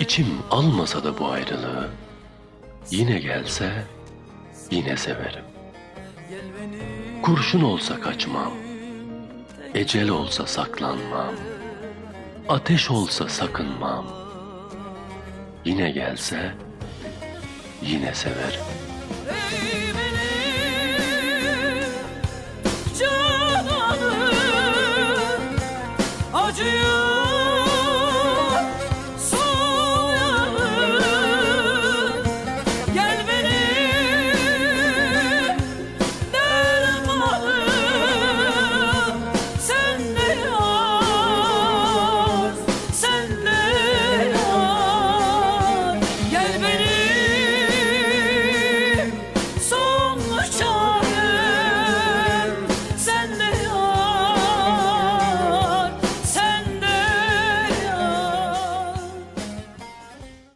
İçim almasa da bu ayrılığı, yine gelse yine severim. Kurşun olsa kaçmam, ecel olsa saklanmam, ateş olsa sakınmam. Yine gelse yine severim. Canını acıyor